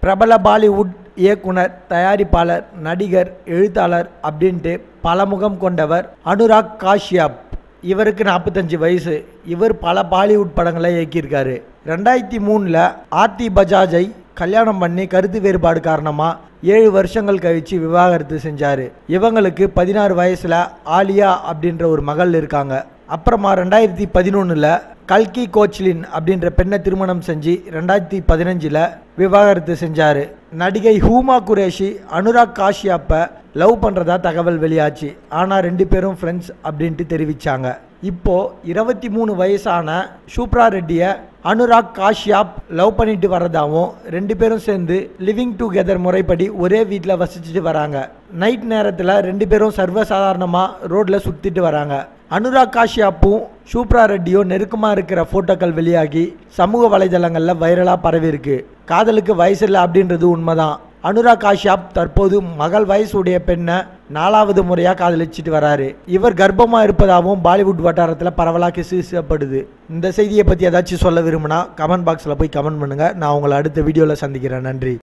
பிரபல பாலிவுட் இயக்குனர் தயாரிப்பாளர் நடிகர் எழுத்தாளர் அப்படின்ட்டு பலமுகம் கொண்டவர் அனுராக் காஷ்யப். இவருக்கு நாற்பத்தஞ்சு வயசு. இவர் பல பாலிவுட் படங்களை இயக்கியிருக்காரு. ரெண்டாயிரத்தி மூணில் ஆர்த்தி பஜாஜை கல்யாணம் பண்ணி கருத்து வேறுபாடு காரணமாக ஏழு வருஷங்கள் கழித்து விவாகரத்து செஞ்சார். இவங்களுக்கு பதினாறு வயசில் ஆலியா அப்படின்ற ஒரு மகள் இருக்காங்க. அப்புறமா ரெண்டாயிரத்தி பதினொன்றில் கல்கி கோச்லின் அப்படின்ற பெண்ணை திருமணம் செஞ்சு ரெண்டாயிரத்தி பதினஞ்சில் விவாகரத்து செஞ்சார். நடிகை ஹூமா குரேஷி அனுராக் காஷ்யாப்பை லவ் பண்ணுறதா தகவல் வெளியாச்சு. ஆனால் ரெண்டு பேரும் ஃப்ரெண்ட்ஸ் அப்படின்ட்டு தெரிவித்தாங்க இப்போது இருபத்தி மூணு வயசான சூப்ரா ரெட்டியை அனுராக் காஷ்யாப் லவ் பண்ணிட்டு வரதாவும் ரெண்டு பேரும் சேர்ந்து லிவிங் டுகெதர் முறைப்படி ஒரே வீட்டில் வசிச்சுட்டு வராங்க. நைட் நேரத்தில் ரெண்டு பேரும் சர்வசாதாரணமாக ரோட்டில் சுற்றிட்டு வராங்க. அனுராக் காஷ்யாப்பும் சூப்ரா ரெட்டியும் நெருக்கமாக இருக்கிற ஃபோட்டோக்கள் வெளியாகி சமூக வலைதளங்களில் வைரலாக பரவியிருக்கு காதலுக்கு வயசு இல்லை அப்படின்றது உண்மைதான். அனுராக் காஷ்யாப் தற்போது மகள் வயசுடைய பெண்ணை நாலாவது முறையாக காதலிச்சிட்டு வராரு. இவர் கர்ப்பமாக இருப்பதாகவும் பாலிவுட் வட்டாரத்தில் பரவலாக கிசுப்படுது இந்த செய்தியை பற்றி ஏதாச்சும் சொல்ல விரும்பினா கமெண்ட் பாக்ஸில் போய் கமெண்ட் பண்ணுங்கள் நான் உங்களை அடுத்த வீடியோவில் சந்திக்கிறேன். நன்றி.